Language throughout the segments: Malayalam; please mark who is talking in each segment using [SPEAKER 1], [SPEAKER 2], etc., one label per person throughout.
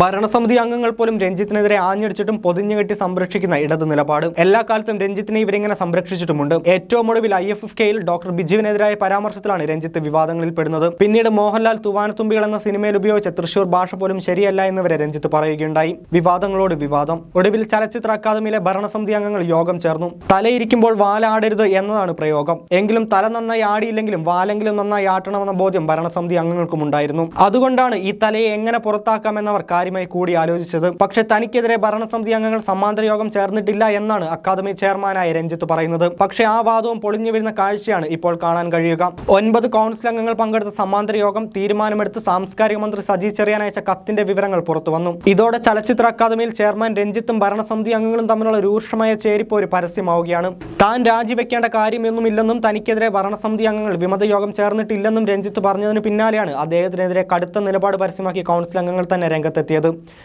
[SPEAKER 1] ഭരണസമിതി അംഗങ്ങൾ പോലും രഞ്ജിത്തിനെതിരെ ആഞ്ഞടിച്ചിട്ടും പൊതിഞ്ഞു കെട്ടി സംരക്ഷിക്കുന്ന ഇടത് നിലപാട്. എല്ലാ കാലത്തും രഞ്ജിത്തിനെ ഇവരിങ്ങനെ സംരക്ഷിച്ചിട്ടുമുണ്ട്. ഏറ്റവും ഒടുവിൽ ഐ എഫ് എഫ് കെയിൽ ഡോക്ടർ ബിജുവിനെതിരായ പരാമർശത്തിലാണ് രഞ്ജിത്ത് വിവാദങ്ങളിൽ പെടുന്നത്. പിന്നീട് മോഹൻലാൽ തുവാനത്തുമ്പികൾ എന്ന സിനിമയിൽ ഉപയോഗിച്ച തൃശൂർ ഭാഷ പോലും ശരിയല്ല എന്നിവരെ രഞ്ജിത്ത് പറയുകയുണ്ടായി. വിവാദങ്ങളോട് വിവാദം. ഒടുവിൽ ചലച്ചിത്ര അക്കാദമിയിലെ ഭരണസമിതി അംഗങ്ങൾ യോഗം ചേർന്നു. തലയിരിക്കുമ്പോൾ വാലാടരുത് എന്നതാണ് പ്രയോഗം. എങ്കിലും തല നന്നായി ആടിയില്ലെങ്കിലും വാലെങ്കിലും നന്നായി ആട്ടണമെന്ന ബോധ്യം ഭരണസമിതി അംഗങ്ങൾക്കും ഉണ്ടായിരുന്നു അതുകൊണ്ടാണ് ഈ തലയെ എങ്ങനെ പുറത്താക്കാമെന്നവർ കാര്യമായി കൂടി ആലോചിച്ചത്. പക്ഷേ തനിക്കെതിരെ ഭരണസമിതി അംഗങ്ങൾ സമാന്തര യോഗം ചേർന്നിട്ടില്ല എന്നാണ് അക്കാദമി ചെയർമാനായ രഞ്ജിത്ത് പറയുന്നത്. പക്ഷേ ആ വാദവും പൊളിഞ്ഞു വീഴുന്ന കാഴ്ചയാണ് ഇപ്പോൾ കാണാൻ കഴിയുക. ഒൻപത് കൗൺസിൽ അംഗങ്ങൾ പങ്കെടുത്ത സമാന്തര യോഗം തീരുമാനമെടുത്ത് സാംസ്കാരിക മന്ത്രി സജി ചെറിയാൻ അയച്ച കത്തിന്റെ വിവരങ്ങൾ പുറത്തു വന്നു. ഇതോടെ ചലച്ചിത്ര അക്കാദമിയിൽ ചെയർമാൻ രഞ്ജിത്തും ഭരണസമിതി അംഗങ്ങളും തമ്മിലുള്ള രൂക്ഷമായ ചേരിപ്പോര് പരസ്യമാവുകയാണ്. താൻ രാജിവെക്കേണ്ട കാര്യമൊന്നുമില്ലെന്നും തനിക്കെതിരെ ഭരണസമിതി അംഗങ്ങൾ വിമത യോഗം ചേർന്നിട്ടില്ലെന്നും രഞ്ജിത്ത് പറഞ്ഞതിന് പിന്നാലെയാണ് അദ്ദേഹത്തിനെതിരെ കടുത്ത നിലപാട് പരസ്യമാക്കി കൗൺസിൽ അംഗങ്ങൾ തന്നെ രംഗത്തെത്തിയത്.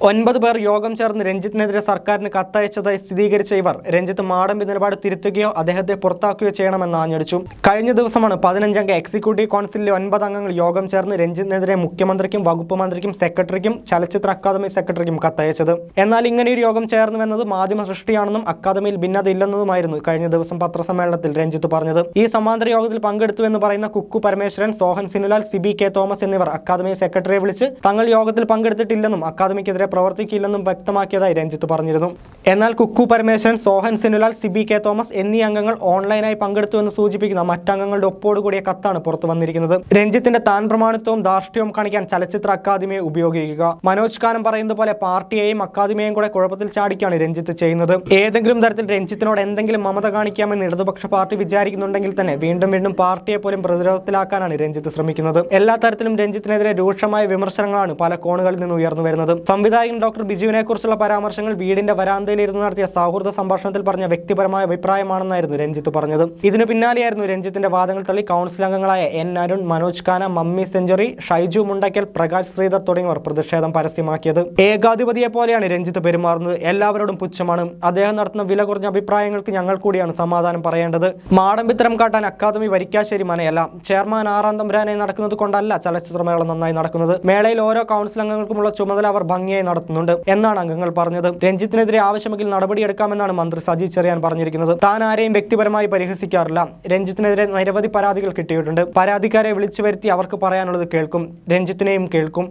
[SPEAKER 1] ഒൻപത് പേർ യോഗം ചേർന്ന് രഞ്ജിത്തിനെതിരെ സർക്കാരിന് കത്തയച്ചതായി സ്ഥിരീകരിച്ച ഇവർ രഞ്ജിത്ത് മാടമ്പി നിലപാട് തിരുത്തുകയോ അദ്ദേഹത്തെ പുറത്താക്കുകയോ ചെയ്യണമെന്ന് ആഞ്ഞടിച്ചു. കഴിഞ്ഞ ദിവസമാണ് പതിനഞ്ചംഗ എക്സിക്യൂട്ടീവ് കൗൺസിലിലെ ഒൻപത് അംഗങ്ങൾ യോഗം ചേർന്ന് രഞ്ജിത്തിനെതിരെ മുഖ്യമന്ത്രിക്കും വകുപ്പ് മന്ത്രിക്കും സെക്രട്ടറിക്കും ചലച്ചിത്ര അക്കാദമി സെക്രട്ടറിക്കും കത്തയച്ചത്. എന്നാൽ ഇങ്ങനെയൊരു യോഗം ചേർന്നുവെന്നത് മാധ്യമ സൃഷ്ടിയാണെന്നും അക്കാദമിയിൽ ഭിന്നതയില്ലെന്നതുമായിരുന്നു കഴിഞ്ഞ ദിവസം പത്രസമ്മേളനത്തിൽ രഞ്ജിത്ത് പറഞ്ഞത്. ഈ സമാന്തര യോഗത്തിൽ പങ്കെടുത്തു എന്ന് പറയുന്ന കുക്കു പരമേശ്വരൻ സോഹൻ സിനുലാൽ സിബി കെ തോമസ് എന്നിവർ അക്കാദമി സെക്രട്ടറിയെ വിളിച്ച് തങ്ങൾ യോഗത്തിൽ പങ്കെടുത്തിട്ടില്ലെന്നും അക്കാദമിക്കെതിരെ പ്രവർത്തിക്കില്ലെന്നും വ്യക്തമാക്കിയതായി രഞ്ജിത്ത് പറഞ്ഞിരുന്നു. എന്നാൽ കുക്കു പരമേശ്വരൻ സോഹൻ സിനുലാൽ സിബി കെ തോമസ് എന്നീ അംഗങ്ങൾ ഓൺലൈനായി പങ്കെടുത്തു എന്ന് സൂചിപ്പിക്കുന്ന മറ്റംഗങ്ങളുടെ ഒപ്പോടുകൂടിയ കത്താണ് പുറത്തു വന്നിരിക്കുന്നത്. രഞ്ജിത്തിന്റെ താൻ പ്രമാണിത്വവും ധാർഷ്ട്യവും കാണിക്കാൻ ചലച്ചിത്ര അക്കാദമിയെ ഉപയോഗിക്കുക. മനോജ് കാനം പറയുന്നത് പോലെ പാർട്ടിയെയും അക്കാദമിയെയും കൂടെ കുഴപ്പത്തിൽ ചാടിക്കാണ് രഞ്ജിത്ത് ചെയ്യുന്നത്. ഏതെങ്കിലും തരത്തിൽ രഞ്ജിത്തിനോട് എന്തെങ്കിലും മമത കാണിക്കാമെന്ന് ഇടതുപക്ഷ പാർട്ടി വിചാരിക്കുന്നുണ്ടെങ്കിൽ തന്നെ വീണ്ടും വീണ്ടും പാർട്ടിയെ പോലും പ്രതിരോധത്തിലാക്കാനാണ് രഞ്ജിത്ത് ശ്രമിക്കുന്നത്. എല്ലാ തരത്തിലും രഞ്ജിത്തിനെതിരെ രൂക്ഷമായ വിമർശനങ്ങളാണ് പല കോണുകളിൽ നിന്ന് ഉയർന്നു വരുന്നത്. സംവിധായകൻ ഡോക്ടർ ബിജുവിനെ കുറിച്ചുള്ള പരാമർശങ്ങൾ വീടിന്റെ വരാന്തയിൽ ഇരുന്ന് നടത്തിയ സൗഹൃദ സംഭാഷണത്തിൽ പറഞ്ഞ വ്യക്തിപരമായ അഭിപ്രായമാണെന്നായിരുന്നു രഞ്ജിത്ത് പറഞ്ഞത്. ഇതിനു പിന്നാലെയായിരുന്നു രഞ്ജിത്തിന്റെ വാദങ്ങൾ തള്ളി കൗൺസിൽ അംഗങ്ങളായ എൻ അരുൺ മനോജ് ഖാന മമ്മി സെഞ്ചുറി ഷൈജു മുണ്ടയ്ക്കൽ പ്രകാശ് ശ്രീധർ തുടങ്ങിയവർ പ്രതിഷേധം പരസ്യമാക്കിയത്. ഏകാധിപതിയെ പോലെയാണ് രഞ്ജിത്ത് പെരുമാറുന്നത്. എല്ലാവരോടും പുച്ഛമാണ്. അദ്ദേഹം നടത്തുന്ന വില കുറഞ്ഞ അഭിപ്രായങ്ങൾക്ക് ഞങ്ങൾ കൂടിയാണ് സമാധാനം പറയേണ്ടത്. മാടമ്പിത്തരം കാട്ടാൻ അക്കാദമി വരിക്കാശ്ശേരി മനയല്ല. ചെയർമാൻ ആറാം തമ്പുരാനെ നടക്കുന്നത് കൊണ്ടല്ല ചലച്ചിത്രമേള നന്നായി നടക്കുന്നത്. മേളയിൽ ഓരോ കൗൺസിൽ അംഗങ്ങൾക്കുമുള്ള ചുമതല അവർ ഭംഗിയായി നടത്തുന്നുണ്ട് എന്നാണ് അംഗങ്ങൾ പറഞ്ഞത്. രഞ്ജിത്തിനെതിരെ ആവശ്യമെങ്കിൽ നടപടിയെടുക്കാമെന്നാണ് മന്ത്രി സജി ചെറിയാൻ പറഞ്ഞിരിക്കുന്നത്. താൻ ആരെയും വ്യക്തിപരമായി പരിഹസിക്കാറില്ല. രഞ്ജിത്തിനെതിരെ നിരവധി പരാതികൾ കിട്ടിയിട്ടുണ്ട്. പരാതിക്കാരെ വിളിച്ചു വരുത്തി അവർക്ക് പറയാനുള്ളത് കേൾക്കും. രഞ്ജിത്തിനെയും കേൾക്കും.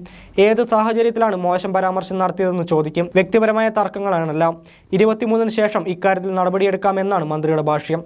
[SPEAKER 1] ഏത് സാഹചര്യത്തിലാണ് മോശം പരാമർശം നടത്തിയതെന്ന് ചോദിക്കും. വ്യക്തിപരമായ തർക്കങ്ങളാണല്ല. ഇരുപത്തിമൂന്നിന് ശേഷം ഇക്കാര്യത്തിൽ നടപടിയെടുക്കാമെന്നാണ് മന്ത്രിയുടെ ഭാഷ്യം.